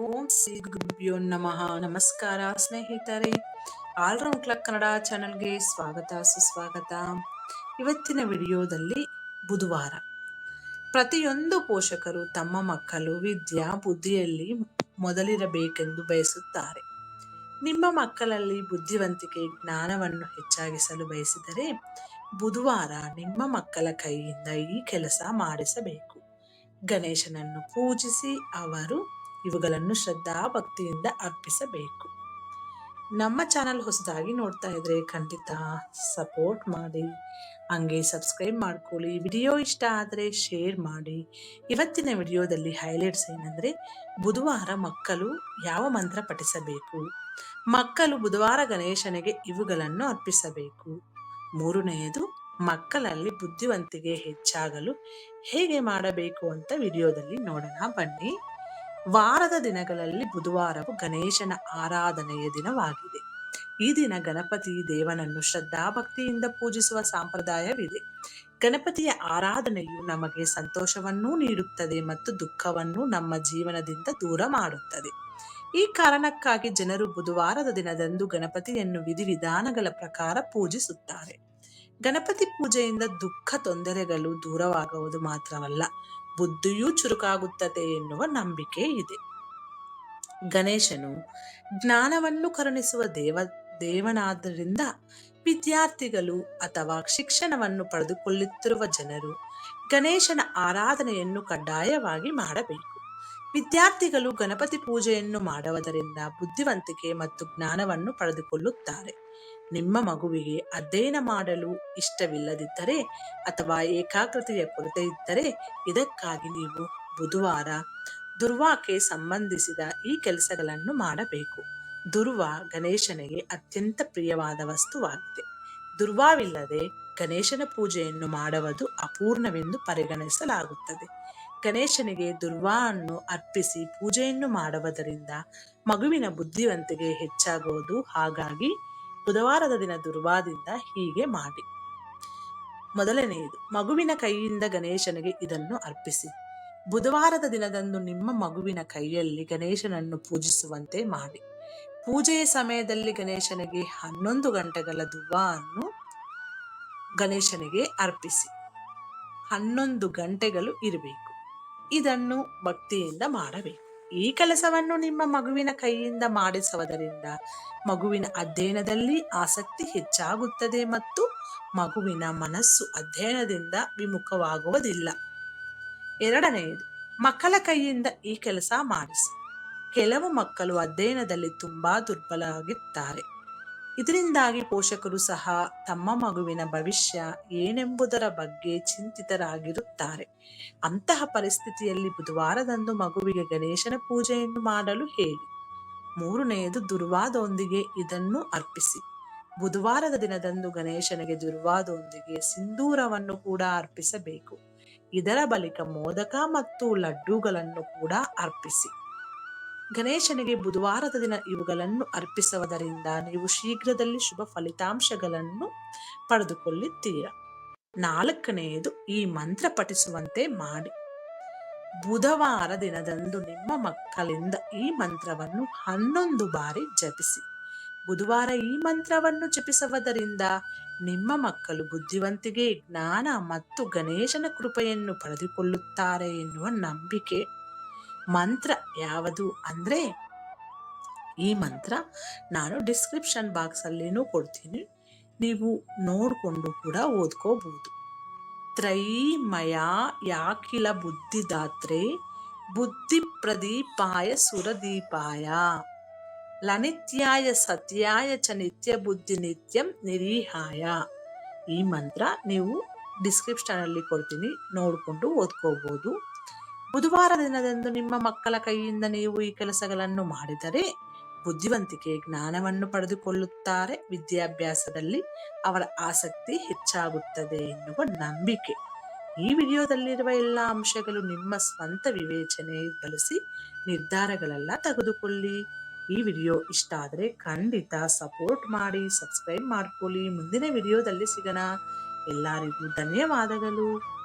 ಓಂ ಶ್ರೀ ಗುರುಭ್ಯೋ ನಮಃ. ನಮಸ್ಕಾರ ಸ್ನೇಹಿತರೆ. ಆಲ್ರೌಂಡ್ ಕ್ಲಕ್ ಕನ್ನಡ ಚಾನೆಲ್ಗೆ ಸ್ವಾಗತ, ಸುಸ್ವಾಗತ. ಇವತ್ತಿನ ವಿಡಿಯೋದಲ್ಲಿ ಬುಧವಾರ. ಪ್ರತಿಯೊಂದು ಪೋಷಕರು ತಮ್ಮ ಮಕ್ಕಳು ವಿದ್ಯಾ ಬುದ್ಧಿಯಲ್ಲಿ ಮೊದಲಿರಬೇಕೆಂದು ಬಯಸುತ್ತಾರೆ. ನಿಮ್ಮ ಮಕ್ಕಳಲ್ಲಿ ಬುದ್ಧಿವಂತಿಕೆ ಜ್ಞಾನವನ್ನು ಹೆಚ್ಚಾಗಿಸಲು ಬಯಸಿದರೆ ಬುಧವಾರ ನಿಮ್ಮ ಮಕ್ಕಳ ಕೈಯಿಂದ ಈ ಕೆಲಸ ಮಾಡಿಸಬೇಕು. ಗಣೇಶನನ್ನು ಪೂಜಿಸಿ ಅವರು ಇವುಗಳನ್ನು ಶ್ರದ್ಧಾ ಭಕ್ತಿಯಿಂದ ಅರ್ಪಿಸಬೇಕು. ನಮ್ಮ ಚಾನಲ್ ಹೊಸದಾಗಿ ನೋಡ್ತಾ ಇದ್ರೆ ಖಂಡಿತ ಸಪೋರ್ಟ್ ಮಾಡಿ. ಹಂಗೆ ಸಬ್ಸ್ಕ್ರೈಬ್ ಮಾಡ್ಕೊಳ್ಳಿ. ವಿಡಿಯೋ ಇಷ್ಟ ಆದರೆ ಶೇರ್ ಮಾಡಿ. ಇವತ್ತಿನ ವಿಡಿಯೋದಲ್ಲಿ ಹೈಲೈಟ್ಸ್ ಏನಂದರೆ ಬುಧವಾರ ಮಕ್ಕಳು ಯಾವ ಮಂತ್ರ ಪಠಿಸಬೇಕು? ಮಕ್ಕಳು ಬುಧವಾರ ಗಣೇಶನಿಗೆ ಇವುಗಳನ್ನು ಅರ್ಪಿಸಬೇಕು. ಮೂರನೆಯದು, ಮಕ್ಕಳಲ್ಲಿ ಬುದ್ಧಿವಂತಿಕೆ ಹೆಚ್ಚಾಗಲು ಹೇಗೆ ಮಾಡಬೇಕು ಅಂತ ವಿಡಿಯೋದಲ್ಲಿ ನೋಡೋಣ ಬನ್ನಿ. ವಾರದ ದಿನಗಳಲ್ಲಿ ಬುಧವಾರವು ಗಣೇಶನ ಆರಾಧನೆಯ ದಿನವಾಗಿದೆ. ಈ ದಿನ ಗಣಪತಿ ದೇವನನ್ನು ಶ್ರದ್ಧಾಭಕ್ತಿಯಿಂದ ಪೂಜಿಸುವ ಸಂಪ್ರದಾಯವಿದೆ. ಗಣಪತಿಯ ಆರಾಧನೆಯು ನಮಗೆ ಸಂತೋಷವನ್ನೂ ನೀಡುತ್ತದೆ ಮತ್ತು ದುಃಖವನ್ನು ನಮ್ಮ ಜೀವನದಿಂದ ದೂರ ಮಾಡುತ್ತದೆ. ಈ ಕಾರಣಕ್ಕಾಗಿ ಜನರು ಬುಧವಾರದ ದಿನದಂದು ಗಣಪತಿಯನ್ನು ವಿಧಿವಿಧಾನಗಳ ಪ್ರಕಾರ ಪೂಜಿಸುತ್ತಾರೆ. ಗಣಪತಿ ಪೂಜೆಯಿಂದ ದುಃಖ ತೊಂದರೆಗಳು ದೂರವಾಗುವುದು ಮಾತ್ರವಲ್ಲ ಬುದ್ಧಿಯೂ ಚುರುಕಾಗುತ್ತದೆ ಎನ್ನುವ ನಂಬಿಕೆ ಇದೆ. ಗಣೇಶನು ಜ್ಞಾನವನ್ನು ಕರುಣಿಸುವ ದೇವ, ದೇವನಾದ್ದರಿಂದ ವಿದ್ಯಾರ್ಥಿಗಳು ಅಥವಾ ಶಿಕ್ಷಣವನ್ನು ಪಡೆದುಕೊಳ್ಳುತ್ತಿರುವ ಜನರು ಗಣೇಶನ ಆರಾಧನೆಯನ್ನು ಕಡ್ಡಾಯವಾಗಿ ಮಾಡಬೇಕು. ವಿದ್ಯಾರ್ಥಿಗಳು ಗಣಪತಿ ಪೂಜೆಯನ್ನು ಮಾಡುವುದರಿಂದ ಬುದ್ಧಿವಂತಿಕೆ ಮತ್ತು ಜ್ಞಾನವನ್ನು ಪಡೆದುಕೊಳ್ಳುತ್ತಾರೆ. ನಿಮ್ಮ ಮಗುವಿಗೆ ಅಧ್ಯಯನ ಮಾಡಲು ಇಷ್ಟವಿಲ್ಲದಿದ್ದರೆ ಅಥವಾ ಏಕಾಗ್ರತೆಯ ಕೊರತೆ ಇದ್ದರೆ ಇದಕ್ಕಾಗಿ ನೀವು ಬುಧವಾರ ದುರ್ವಾಕ್ಕೆ ಸಂಬಂಧಿಸಿದ ಈ ಕೆಲಸಗಳನ್ನು ಮಾಡಬೇಕು. ದುರ್ವ ಗಣೇಶನಿಗೆ ಅತ್ಯಂತ ಪ್ರಿಯವಾದ ವಸ್ತುವಾಗಿದೆ. ದುರ್ವಾವಿಲ್ಲದೆ ಗಣೇಶನ ಪೂಜೆಯನ್ನು ಮಾಡುವುದು ಅಪೂರ್ಣವೆಂದು ಪರಿಗಣಿಸಲಾಗುತ್ತದೆ. ಗಣೇಶನಿಗೆ ದುರ್ವಾವನ್ನು ಅರ್ಪಿಸಿ ಪೂಜೆಯನ್ನು ಮಾಡುವುದರಿಂದ ಮಗುವಿನ ಬುದ್ಧಿವಂತಿಕೆ ಹೆಚ್ಚಾಗುವುದು. ಹಾಗಾಗಿ ಬುಧವಾರದ ದಿನ ದುರ್ವಾದಿಂದ ಹೀಗೆ ಮಾಡಿ. ಮೊದಲನೆಯದು, ಮಗುವಿನ ಕೈಯಿಂದ ಗಣೇಶನಿಗೆ ಇದನ್ನು ಅರ್ಪಿಸಿ. ಬುಧವಾರದ ದಿನದಂದು ನಿಮ್ಮ ಮಗುವಿನ ಕೈಯಲ್ಲಿ ಗಣೇಶನನ್ನು ಪೂಜಿಸುವಂತೆ ಮಾಡಿ. ಪೂಜೆಯ ಸಮಯದಲ್ಲಿ ಗಣೇಶನಿಗೆ ಹನ್ನೊಂದು ಗಂಟೆಗಳ ದುವಾವನ್ನು ಗಣೇಶನಿಗೆ ಅರ್ಪಿಸಿ. ಹನ್ನೊಂದು ಗಂಟೆಗಳು ಇರಬೇಕು. ಇದನ್ನು ಭಕ್ತಿಯಿಂದ ಮಾಡಬೇಕು. ಈ ಕೆಲಸವನ್ನು ನಿಮ್ಮ ಮಗುವಿನ ಕೈಯಿಂದ ಮಾಡಿಸುವುದರಿಂದ ಮಗುವಿನ ಅಧ್ಯಯನದಲ್ಲಿ ಆಸಕ್ತಿ ಹೆಚ್ಚಾಗುತ್ತದೆ ಮತ್ತು ಮಗುವಿನ ಮನಸ್ಸು ಅಧ್ಯಯನದಿಂದ ವಿಮುಖವಾಗುವುದಿಲ್ಲ. ಎರಡನೆಯದು, ಮಕ್ಕಳ ಕೈಯಿಂದ ಈ ಕೆಲಸ ಮಾಡಿಸಿ. ಕೆಲವು ಮಕ್ಕಳು ಅಧ್ಯಯನದಲ್ಲಿ ತುಂಬಾ ದುರ್ಬಲರಾಗಿದ್ದಾರೆ. ಇದರಿಂದಾಗಿ ಪೋಷಕರು ಸಹ ತಮ್ಮ ಮಗುವಿನ ಭವಿಷ್ಯ ಏನೆಂಬುದರ ಬಗ್ಗೆ ಚಿಂತಿತರಾಗಿರುತ್ತಾರೆ. ಅಂತಹ ಪರಿಸ್ಥಿತಿಯಲ್ಲಿ ಬುಧವಾರದಂದು ಮಗುವಿಗೆ ಗಣೇಶನ ಪೂಜೆಯನ್ನು ಮಾಡಲು ಹೇಳಿ. ಮೂರನೆಯದು ದುರ್ವಾದೊಂದಿಗೆ ಇದನ್ನು ಅರ್ಪಿಸಿ. ಬುಧವಾರದ ದಿನದಂದು ಗಣೇಶನಿಗೆ ದುರ್ವಾದೊಂದಿಗೆ ಸಿಂಧೂರವನ್ನು ಕೂಡ ಅರ್ಪಿಸಬೇಕು. ಇದರ ಬಳಿಕ ಮೋದಕ ಮತ್ತು ಲಡ್ಡುಗಳನ್ನು ಕೂಡ ಅರ್ಪಿಸಿ. ಗಣೇಶನಿಗೆ ಬುಧವಾರದ ದಿನ ಇವುಗಳನ್ನು ಅರ್ಪಿಸುವುದರಿಂದ ನೀವು ಶೀಘ್ರದಲ್ಲಿ ಶುಭ ಫಲಿತಾಂಶಗಳನ್ನು ಪಡೆದುಕೊಳ್ಳುತ್ತೀರಾ? ನಾಲ್ಕನೆಯದು, ಈ ಮಂತ್ರ ಪಠಿಸುವಂತೆ ಮಾಡಿ. ಬುಧವಾರ ದಿನದಂದು ನಿಮ್ಮ ಮಕ್ಕಳಿಂದ ಈ ಮಂತ್ರವನ್ನು ಹನ್ನೊಂದು ಬಾರಿ ಜಪಿಸಿ. ಬುಧವಾರ ಈ ಮಂತ್ರವನ್ನು ಜಪಿಸುವುದರಿಂದ ನಿಮ್ಮ ಮಕ್ಕಳು ಬುದ್ಧಿವಂತಿಕೆ, ಜ್ಞಾನ ಮತ್ತು ಗಣೇಶನ ಕೃಪೆಯನ್ನು ಪಡೆದುಕೊಳ್ಳುತ್ತಾರೆ ಎನ್ನುವ ನಂಬಿಕೆ ಮಂತ್ರ ಯಾವುದು ಅಂದರೆ ಈ ಮಂತ್ರ ನಾನು ಡಿಸ್ಕ್ರಿಪ್ಷನ್ ಬಾಕ್ಸಲ್ಲಿನೂ ಕೊಡ್ತೀನಿ. ನೀವು ನೋಡಿಕೊಂಡು ಕೂಡ ಓದ್ಕೋಬಹುದು. ತ್ರೈಮಯ ಯಾಕಿಲ ಬುದ್ಧಿದಾತ್ರೆ ಬುದ್ಧಿ ಪ್ರದೀಪಾಯ ಸುರದೀಪಾಯ. ಲನಿತ್ಯಾಯ ಸತ್ಯಾಯ ಚ ನಿತ್ಯ ಬುದ್ಧಿ ನಿತ್ಯಂ ನಿರೀಹಾಯ. ಈ ಮಂತ್ರ ನೀವು ಡಿಸ್ಕ್ರಿಪ್ಷನಲ್ಲಿ ಕೊಡ್ತೀನಿ. ನೋಡಿಕೊಂಡು ಓದ್ಕೋಬಹುದು. ಬುಧವಾರ ದಿನದಂದು ನಿಮ್ಮ ಮಕ್ಕಳ ಕೈಯಿಂದ ನೀವು ಈ ಕೆಲಸಗಳನ್ನು ಮಾಡಿದರೆ ಬುದ್ಧಿವಂತಿಕೆ ಜ್ಞಾನವನ್ನು ಪಡೆದುಕೊಳ್ಳುತ್ತಾರೆ. ವಿದ್ಯಾಭ್ಯಾಸದಲ್ಲಿ ಅವರ ಆಸಕ್ತಿ ಹೆಚ್ಚಾಗುತ್ತದೆ ಎನ್ನುವ ನಂಬಿಕೆ. ಈ ವಿಡಿಯೋದಲ್ಲಿರುವ ಎಲ್ಲ ಅಂಶಗಳು ನಿಮ್ಮ ಸ್ವಂತ ವಿವೇಚನೆ ಬಳಸಿ ನಿರ್ಧಾರಗಳೆಲ್ಲ ತೆಗೆದುಕೊಳ್ಳಿ. ಈ ವಿಡಿಯೋ ಇಷ್ಟ ಆದರೆ ಖಂಡಿತ ಸಪೋರ್ಟ್ ಮಾಡಿ, ಸಬ್ಸ್ಕ್ರೈಬ್ ಮಾಡ್ಕೊಳ್ಳಿ. ಮುಂದಿನ ವಿಡಿಯೋದಲ್ಲಿ ಸಿಗೋಣ. ಎಲ್ಲರಿಗೂ ಧನ್ಯವಾದಗಳು.